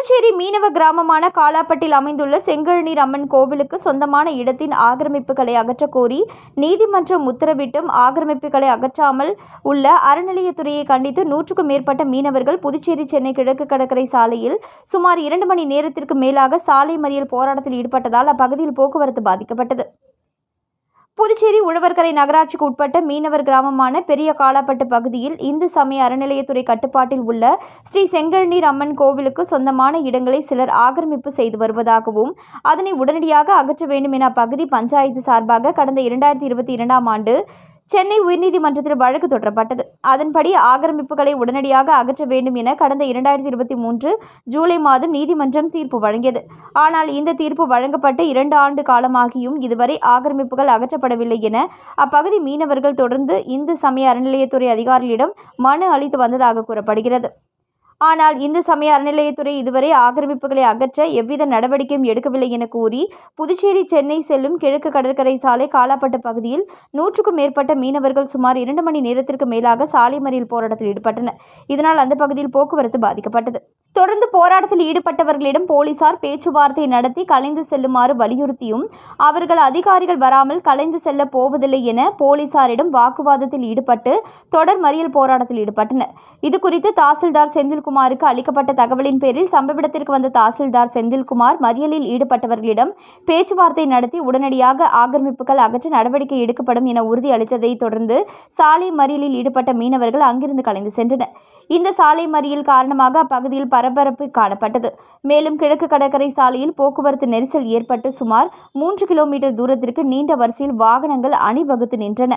புதுச்சேரி மீனவ கிராமமான காலாப்பட்டில் அமைந்துள்ள செங்கழுநீர் அம்மன் கோவிலுக்கு சொந்தமான இடத்தின் ஆக்கிரமிப்புகளை அகற்றக் கோரி நீதிமன்றம் உத்தரவிட்டும் ஆக்கிரமிப்புகளை அகற்றாமல் உள்ள அறநிலையத்துறையை கண்டித்து நூற்றுக்கும் மேற்பட்ட மீனவர்கள் புதுச்சேரி சென்னை கிழக்கு கடற்கரை சாலையில் சுமார் இரண்டு மணி நேரத்திற்கு மேலாக சாலை மறியல் போராட்டத்தில் ஈடுபட்டதால் அப்பகுதியில் போக்குவரத்து பாதிக்கப்பட்டது. புதுச்சேரி உழவர்கரை நகராட்சிக்கு உட்பட்ட மீனவர் கிராமமான பெரிய காலாப்பட்டு பகுதியில் இந்து சமய அறநிலையத்துறை கட்டுப்பாட்டில் உள்ள ஸ்ரீ செங்கல்நீர் அம்மன் கோவிலுக்கு சொந்தமான இடங்களை சிலர் ஆக்கிரமிப்பு செய்து வருவதாகவும் அதனை உடனடியாக அகற்ற வேண்டும் என அப்பகுதி பஞ்சாயத்து சார்பாக கடந்த இரண்டாயிரத்தி இருபத்தி இரண்டாம் ஆண்டு சென்னை உயர்நீதிமன்றத்தில் வழக்கு தொடரப்பட்டது. அதன்படி ஆக்கிரமிப்புகளை உடனடியாக அகற்ற வேண்டும் என கடந்த இரண்டாயிரத்தி இருபத்தி மூன்று ஜூலை மாதம் நீதிமன்றம் தீர்ப்பு வழங்கியது. ஆனால் இந்த தீர்ப்பு வழங்கப்பட்டு இரண்டு ஆண்டு காலமாகியும் இதுவரை ஆக்கிரமிப்புகள் அகற்றப்படவில்லை என அப்பகுதி மீனவர்கள் தொடர்ந்து இந்து சமய அறநிலையத்துறை அதிகாரிகளிடம் மனு அளித்து வந்ததாக கூறப்படுகிறது. ஆனால் இந்து சமய அறநிலையத்துறை இதுவரை ஆக்கிரமிப்புகளை அகற்ற எவ்வித நடவடிக்கையும் எடுக்கவில்லை என கூறி புதுச்சேரி சென்னை செல்லும் கிழக்கு கடற்கரை சாலை காலாப்பட்டு பகுதியில் நூற்றுக்கும் மேற்பட்ட மீனவர்கள் சுமார் இரண்டு மணி நேரத்திற்கு மேலாக சாலை மறியல் போராட்டத்தில் ஈடுபட்டனர். இதனால் அந்த பகுதியில் போக்குவரத்து பாதிக்கப்பட்டது. தொடர்ந்து போராட்டத்தில் ஈடுபட்டவர்களிடம் போலீசார் பேச்சுவார்த்தை நடத்தி கலைந்து செல்லுமாறு வலியுறுத்தியும் அவர்கள் அதிகாரிகள் வராமல் கலைந்து செல்ல போவதில்லை என போலீசாரிடம் வாக்குவாதத்தில் ஈடுபட்டு தொடர் மறியல் போராட்டத்தில் ஈடுபட்டனர். இது குறித்து தாசில்தார் செந்தில்குமாருக்கு அளிக்கப்பட்ட தகவலின் பேரில் சம்பவ இடத்திற்கு வந்த தாசில்தார் செந்தில்குமார் மறியலில் ஈடுபட்டவர்களிடம் பேச்சுவார்த்தை நடத்தி உடனடியாக ஆக்கிரமிப்புகள் அகற்ற நடவடிக்கை எடுக்கப்படும் என உறுதியளித்ததை தொடர்ந்து சாலை மறியலில் ஈடுபட்ட மீனவர்கள் அங்கிருந்து கலைந்து சென்றனர். இந்த சாலை மறியல் காரணமாக அப்பகுதியில் பரபரப்பு காணப்பட்டது. மேலும் கிழக்கு கடற்கரை சாலையில் போக்குவரத்து நெரிசல் ஏற்பட்டு சுமார் மூன்று கிலோமீட்டர் தூரத்திற்கு நீண்ட வரிசையில் வாகனங்கள் அணிவகுத்து நின்றன.